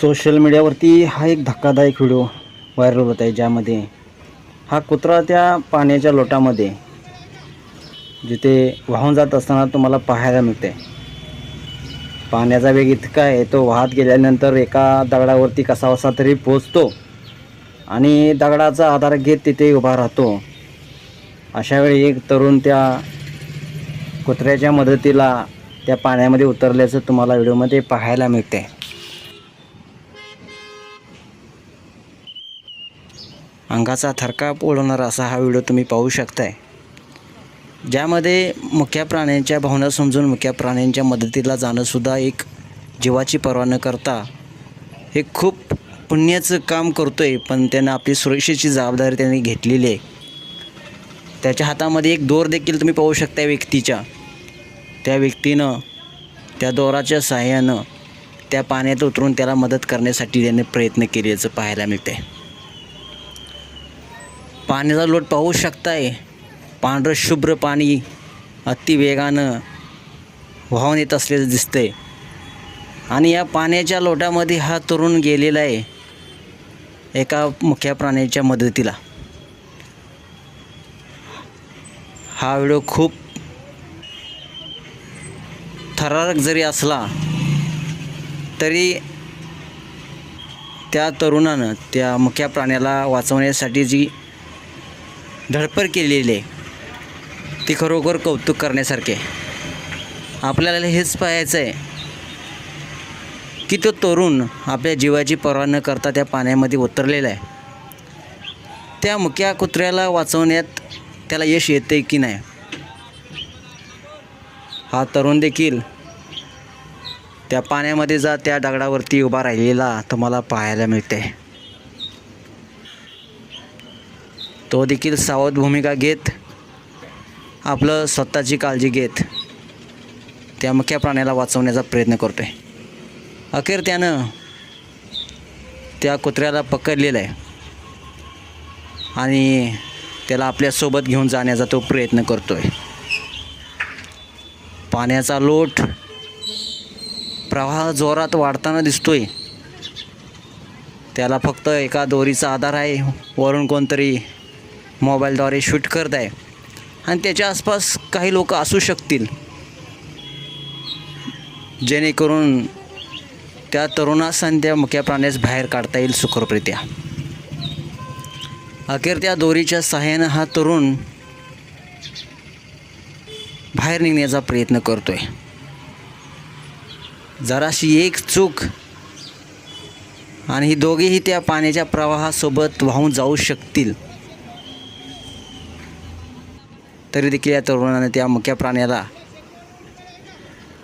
Social मीडियावरती हा एक धक्कादायक व्हिडिओ व्हायरल होत आहे ज्यामध्ये हा कुत्रा त्या पाण्याच्या लोटामध्ये जिथे वाहून जात असताना तुम्हाला पाहायला मिळते पाण्याचा वेग इतका आहे तो वाहत गेल्यानंतर एका दगडावरती कसा वसा तरी पोचतो आणि दगडाचा आधार घेत तिथे उभा राहतो. अशावेळी एक तरुण त्या कुत्र्याच्या मदतीला त्या पाण्यामध्ये उतरल्याचं तुम्हाला व्हिडिओमध्ये पाहायला मिळते अंगाचा थरकाप ओढवणारा असा हा व्हिडिओ तुम्ही पाहू शकताय. ज्यामध्ये मुख्या प्राण्यांच्या भावना समजून मुख्या प्राण्यांच्या मदतीला जाणंसुद्धा एक जीवाची पर्वा न करता हे खूप पुण्याचं काम करतो आहे पण त्यानं आपली सुरक्षेची जबाबदारी त्यांनी घेतलेली आहे. त्याच्या हातामध्ये एक दोर देखील तुम्ही पाहू शकता व्यक्तीच्या. त्या व्यक्तीनं त्या दोराच्या सहाय्यानं त्या पाण्यात उतरून त्याला मदत करण्यासाठी त्याने प्रयत्न केल्याचं पाहायला मिळते पाण्याचा लोट पाहू शकताय. पांढरं शुभ्र पाणी अतिवेगानं वाहून येत असल्याचं दिसतंय. आणि या पाण्याच्या लोटामध्ये हा तरुण गेलेला आहे. एका मुख्या प्राण्याच्या मदतीला. हा व्हिडिओ खूप थरारक जरी असला तरी त्या तरुणानं त्या मुख्या प्राण्याला वाचवण्यासाठी जी धडपड केलेली आहे. ती खरोखर कौतुक करण्यासारखे आपल्याला हेच पाहायचं आहे की तो तरुण आपल्या जीवाची पर्वा न करता त्या पाण्यामध्ये उतरलेला आहे. त्या मुक्या कुत्र्याला वाचवण्यात त्याला यश येते की नाही? हा तरुण देखील त्या पाण्यामध्ये जा त्या दगडावरती उभा राहिलेला तुम्हाला पाहायला मिळते तो देखील सावध भूमिका घेत आपलं स्वतःची काळजी घेत त्या मुख्या प्राण्याला वाचवण्याचा प्रयत्न करतो आहे अखेर त्यानं त्या कुत्र्याला पकडलेलं आहे आणि त्याला आपल्यासोबत घेऊन जाण्याचा तो प्रयत्न करतो आहे पाण्याचा लोट प्रवाह जोरात वाढताना दिसतोय. त्याला फक्त एका दोरीचा आधार आहे. वरून कोणतरी मोबाईलद्वारे शूट करत आहे आणि त्याच्या आसपास काही लोक असू शकतील. जेणेकरून त्या तरुणास आणि त्या मुक्या प्राण्यास बाहेर काढता येईल सुखरूपरित्या. अखेर त्या दोरीच्या सहाय्यानं हा तरुण बाहेर निघण्याचा प्रयत्न करतोय. जराशी एक चूक आणि ही दोघेही त्या पाण्याच्या प्रवाहासोबत वाहून जाऊ शकतील. तरी देखील या तरुणाने त्या मुख्या प्राण्याला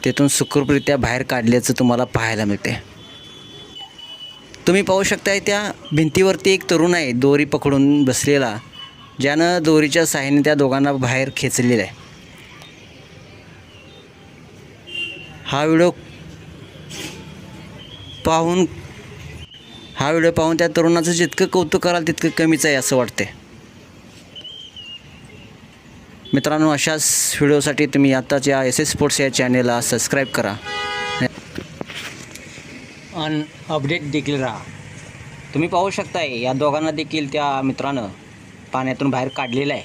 तेथून सुखरूपरित्या बाहेर काढल्याचं तुम्हाला पाहायला मिळते तुम्ही पाहू शकताय त्या भिंतीवरती एक तरुण आहे दोरी पकडून बसलेला ज्यानं दोरीच्या साहाय्याने त्या दोघांना बाहेर खेचलेलं आहे. हा व्हिडिओ पाहून हा व्हिडिओ पाहून त्या तरुणाचं जितकं कौतुक कराल तितकं कमीच आहे असं वाटते मित्रांनो अशाच व्हिडिओसाठी तुम्ही आत्ताच या एस एस स्पोर्ट्स या चॅनेलला सबस्क्राईब करा. आणि अपडेट देखील राहा. तुम्ही पाहू शकताय या दोघांना देखील त्या मित्रानं पाण्यातून बाहेर काढलेलं आहे.